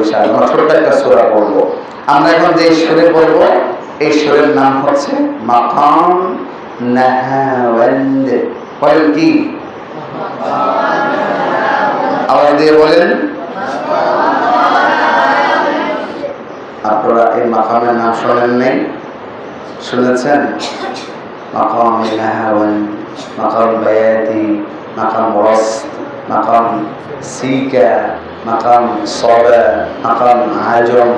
ইনশাআল্লাহ ছোট্ট একটা সূরা পড়ব। আমরা এখন যে সুরে পড়ব, এই সুরের নাম হচ্ছে মাকাম নাহাওয়ান্দ। বলেন কি? আওয়াজ দিয়ে বলেন, আপনারা এই মাকামের নাম শোনেন নেই? শুনেছেন? মাকাম নাহাওয়ান মাকাম বায়াতি। মাকাম রস্ত। মাকাম সিকা মাকাম সবা মাকাম আজম।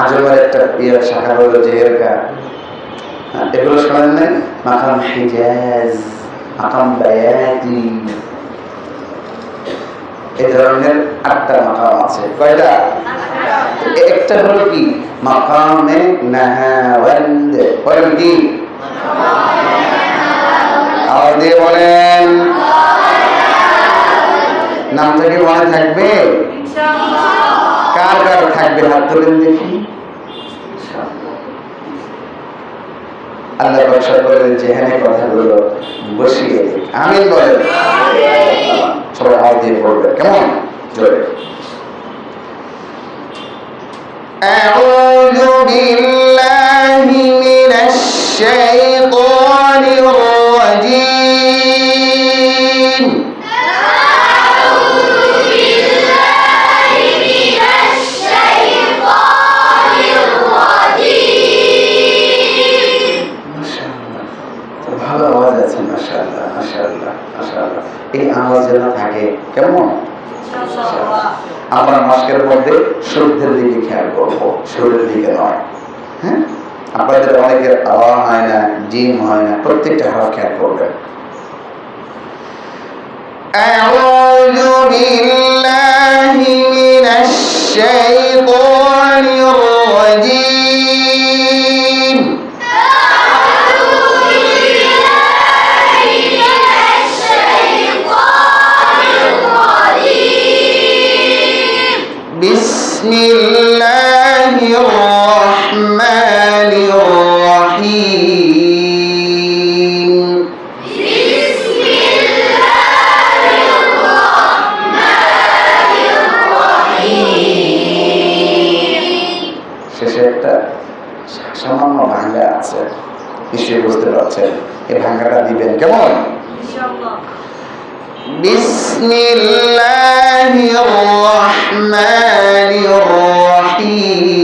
আজমের একটা ইয়ে শাখা হলো জেহেরকা। হ্যাঁ, এগুলো শোনেন নাই? মাকাম হিজাজ মাকাম বায়াতি। এই ধরনের আটটা মাকাম আছে। কয়টা? একটা হলো কি? মাকামে নাহাওয়ান্দ বলেন কি? আওয়াজ দিয়ে বলেন। নামটা কি মনে থাকবে কার কার থাকবে হাত তুলেন দেখি আল্লাহ বর্ষা করেন যেখানে কথাগুলো বসিয়ে দিক। আমিন বলেন সবাই আওয়াজ দিয়ে পড়বে কেমন জোরে أعوذ بالله من الشيطان মধ্যে শুদ্ধের দিকে খেয়াল করবো সুরের দিকে নয় হ্যাঁ আপনাদের অনেকের আওয়া হয় না জিম হয় না প্রত্যেকটা হাওয়া খেয়াল করবেন أعوذ بالله من الشيطان الرجيم করছেন এই ভাঙ্গাটা দিবেন। কেমন? বিসমিল্লাহির রহমানির রহিম।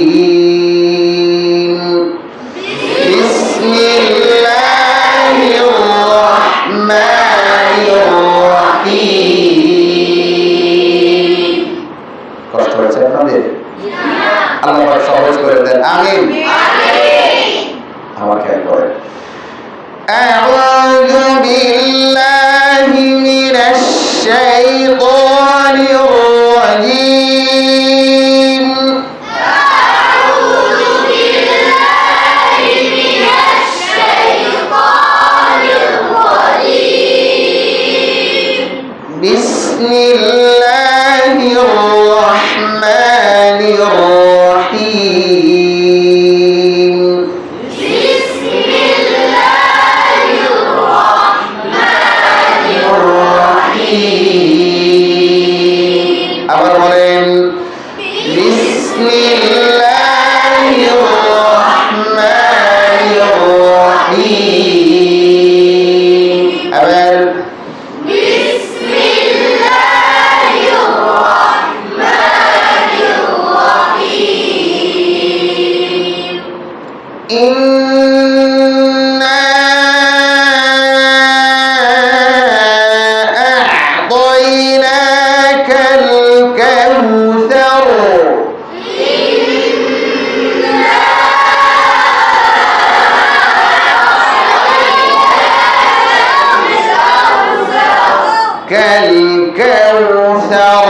كالكوثر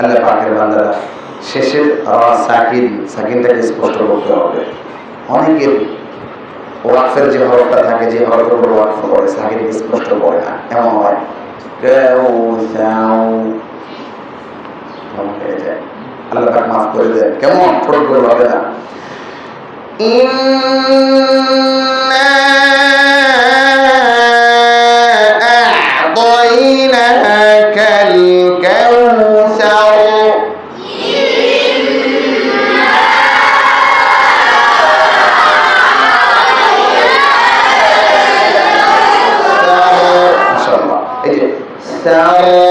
আল্লাহ পাকের বান্দারা শেষের আওয়াজ সাকিন সাকিনটাকে স্পষ্ট করতে হবে অনেকের ওয়াকফের যে হরফটা থাকে যে হরফের উপর ওয়াকফ করে সাকিনকে স্পষ্ট করে না এমন হয় কেউ সাউ এমন হয়ে যায় আল্লাহ পাক মাফ করে দেয় কেমন ছোট করে হবে না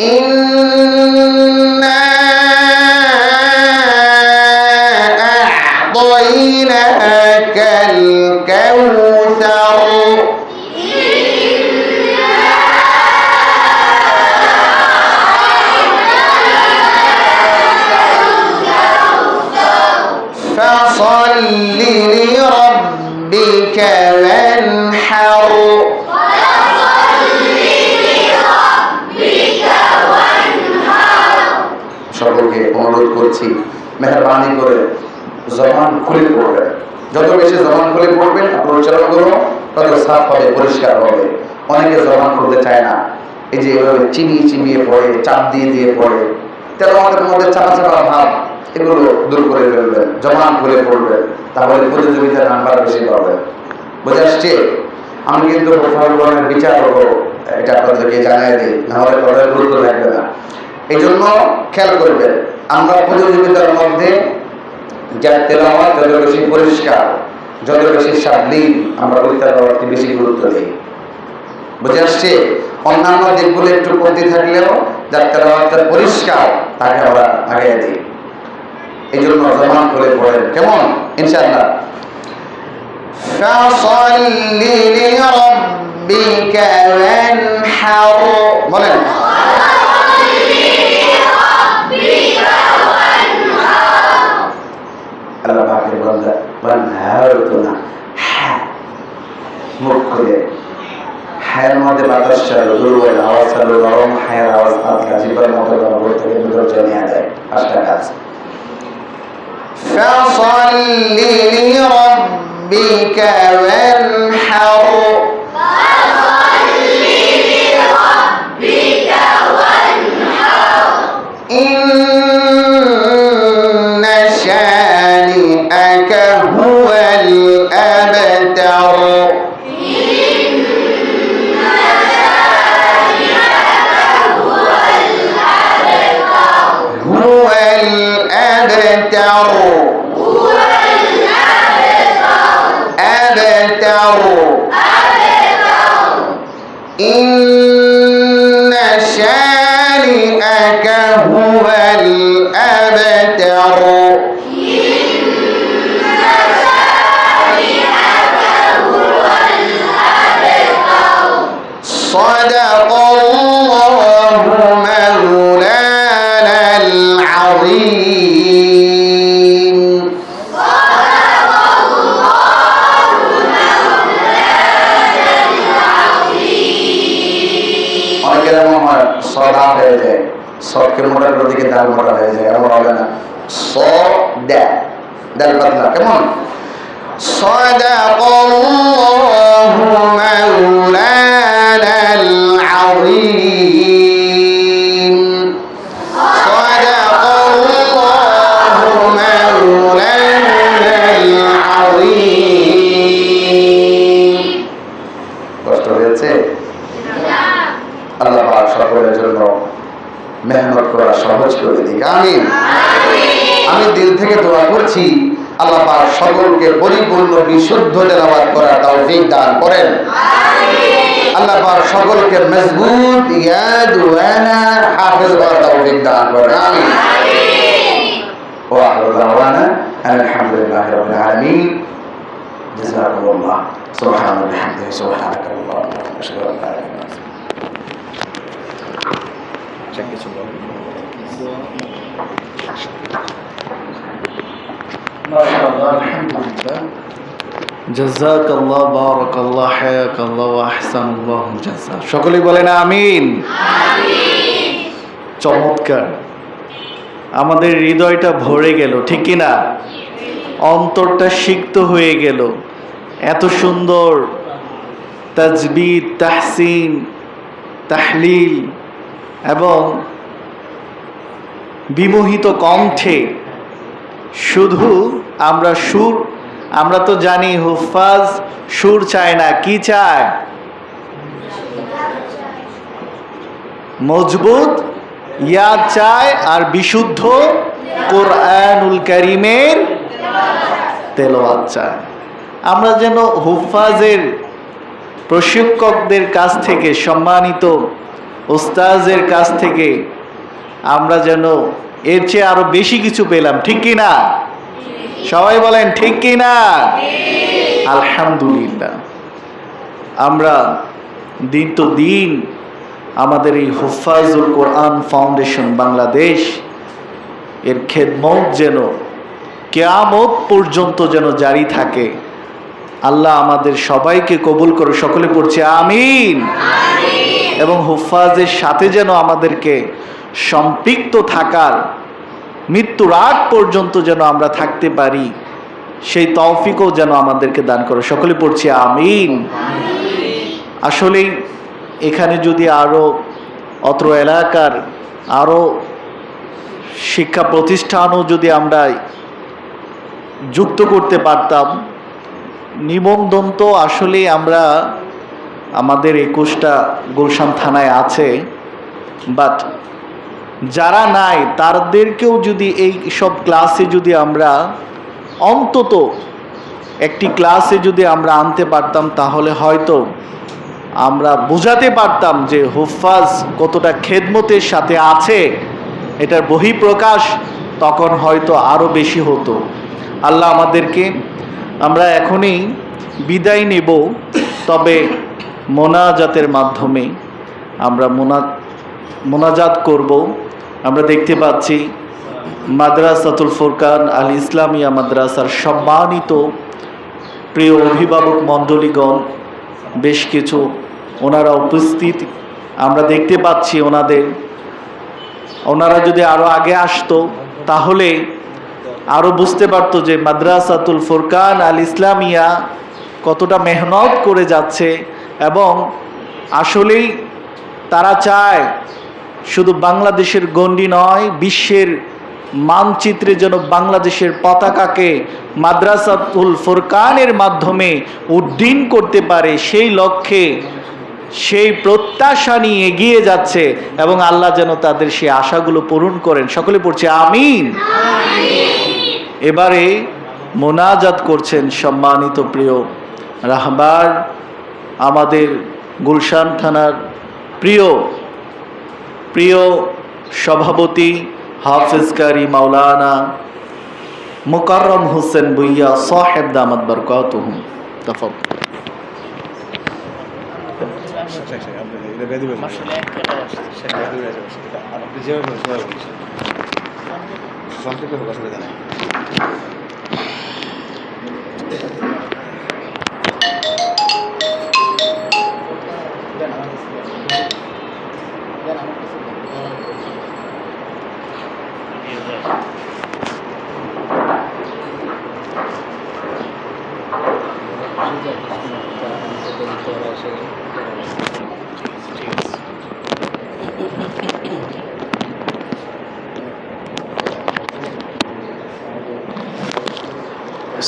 إن করছি। মেহরবানি করে জবান খুলে পড়বেন যত বেশি জবান খুলে পড়বেন, আপনার উচ্চারণগুলো তত সাফ হবে, পরিষ্কার হবে। অনেকে জবান খুলতে চায় না। এই যে এভাবে চিনিয়ে চিনিয়ে পড়ে, চাপ দিয়ে দিয়ে পড়ে তেরো আমাদের মধ্যে চাপা চাপা ভাব, এগুলো দূর করে ফেলবেন জবান খুলে পড়বেন তাহলে প্রতিযোগিতার নাম্বার বেশি পাবেন বুঝে আসছে আমি কিন্তু ফলগণের বিচার করব এটা আপনাদেরকে জানাই দিই নাহলে পরের গুরুত্ব থাকবে না। এই জন্য খেয়াল করবেন আমরা প্রতিযোগিতার মধ্যে যার তেলাওয়াত যত বেশি পরিষ্কার যত বেশি সাবলীন আমরা ওই তেলাওয়াতকে বেশি গুরুত্ব দিই বুঝে আসছে অন্যান্য দিকগুলো একটু কমতি থাকলেও যার তেলাওয়াতটা পরিষ্কার তাকে আমরা আগে দিই এই জন্য জমান করে পড়েন কেমন ইনশাআল্লাহ فصل لربك وانحر বলেন বানহার তো না হ্যাঁ মুখ খুলে হায়ের মধ্যে বাতাস চালু দুর্বল আওয়াজ চালু নরম হায়ের আওয়াজ পাতলা জিব্বার মতো বই থেকে ভিতর জানিয়ে দেয় পাঁচটা কাজ فصل لربك وانحر إن شانئك هو الأبتر صدق الله مولانا العظيم হয় সদা হয়ে যায় সবকে মোটার দিকে ডাল মোটা হয়ে যায় এমন হবে না স ড্যা ডাল পাতলা কেমন صدق الله مولانا العظيم করেছি। আল্লাহ পাক সকলকে পরিপূর্ণ বিশুদ্ধ তেলাবাদ করার তৌফিক দান করেন। আল্লাহ পাক সকলকে মজবুত ইয়াদ ওয়ানা হাফেজ করার তৌফিক দান করেন। আমিন। ওয়া আখিরু দাওয়ানা আলহামদুলিল্লাহ রাব্বিল আলামিন। সুবহানাল্লাহি ওয়া বিহামদিহি সুবহানাকাল্লাহু। ওয়া আশহাদু ইলাহা ইল্লা আনতা. আল্লাহ বারাক আল্লাহ হায়াক আল্লাহ আহসান আল্লাহ জাজা সকলেই বলেন আমিন। চমৎকার। আমাদের হৃদয়টা ভরে গেল, ঠিক কি না? অন্তরটা সিক্ত হয়ে গেল। এত সুন্দর তাজবিদ তাহসিন, তাহলিল এবং বিমোহিত কণ্ঠে শুধু আমরা সুর, আমরা তো জানি হুফাজ সুর চায় না, কি চায়? মজবুত, ইয়াদ চায় আর বিশুদ্ধ কোরআনুল করিমের তেলাওয়াত চায়। আমরা যেন হুফাজের প্রশিক্ষকদের কাছ থেকে, সম্মানিত ওস্তাজের কাছ থেকে আমরা যেন এর চেয়ে আরও বেশি কিছু পেলাম, ঠিক কি না সবাই বলেন, ঠিক কি না আলহামদুলিল্লাহ। আমরা দিন তো দিন আমাদের এই হুফাজুল কোরআন ফাউন্ডেশন বাংলাদেশ, এর খেদমত যেন কেয়ামত পর্যন্ত যেন জারি থাকে। আল্লাহ আমাদের সবাইকে কবুল করে সকলে পড়ছে আমিন। এবং হুফাজের সাথে যেন আমাদেরকে সম্পৃক্ত থাকার মৃত্যুর আগ পর্যন্ত যেন আমরা থাকতে পারি, সেই তৌফিকও যেন আমাদেরকে দান করো। সকলে পড়ছি আমিন। আসলেই এখানে যদি আরও অত্র এলাকার আরও শিক্ষা প্রতিষ্ঠানও যদি আমরা যুক্ত করতে পারতাম, নিবন্ধন তো আসলে আমরা আমাদের একুশটা গুলশান থানায় আছে বাট যারা নাই, তাদেরকেও যদি এই সব ক্লাসে যদি আমরা অন্তত একটি ক্লাসে যদি আমরা আনতে পারতাম, তাহলে হয়তো আমরা বোঝাতে পারতাম যে হুফাজ কতটা খেদমতের সাথে আছে, এটার বহিঃপ্রকাশ তখন হয়তো আরও বেশি হতো। আল্লাহ আমাদেরকে, আমরা এখনই বিদায় নেব, তবে মোনাজাতের মাধ্যমে আমরা মোনা, মোনাজাত করব। আমরা দেখতে পাচ্ছি মাদ্রাসাতুল ফুরকান আল ইসলামিয়া মাদ্রাসার সম্মানিত প্রিয় অভিভাবক মণ্ডলীগণ, বেশ কিছু ওনারা উপস্থিত। আমরা দেখতে পাচ্ছি ওনাদের। ওনারা যদি আরও আগে আসতো, তাহলে আরও বুঝতে পারতো যে মাদ্রাসাতুল ফুরকান আল ইসলামিয়া কতটা মেহনত করে যাচ্ছে এবং আসলেই তারা চায় শুধু বাংলাদেশের গণ্ডি নয় বিশ্বের মানচিত্রে যেন বাংলাদেশের পতাকাকে মাদ্রাসাতুল ফুরকানের মাধ্যমে উড্ডীন করতে পারে সেই লক্ষ্যে সেই প্রত্যাশা নিয়ে এগিয়ে যাচ্ছে এবং আল্লাহ যেন তাদের সেই আশাগুলো পূরণ করেন। সকলে পড়ছে আমিন। এবারে মোনাজাত করছেন সম্মানিত প্রিয় রাহবার আমাদের গুলশান থানার প্রিয় প্রিয় সভাপতি হাফিজকারী মাওলানা মোকাররম হোসেন বুইয়া সাহেব দামাত বরকাতুহুম তাফাদ্দাল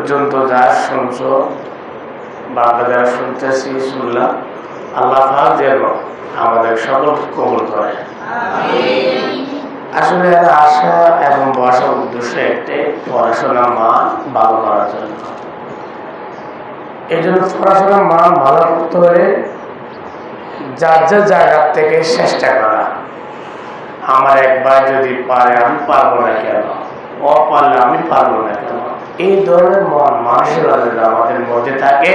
পর্যন্ত যা শুনছ বা যারা শুনতেছি শুনলাম আল্লাহ যেন আমাদের সকল কবুল করে। আসলে আশা এবং বসার উদ্দেশ্য একটাই, পড়াশোনার মান ভালো করার জন্য। এই জন্য পড়াশোনার মান ভালো করতে হলে যার যার জায়গার থেকে চেষ্টা করা। আমার একবার যদি পারে, আমি পারব না কেন? ও পারলে আমি পারব না কেন? এই ধরনের মন মানুষের আমাদের মধ্যে থাকে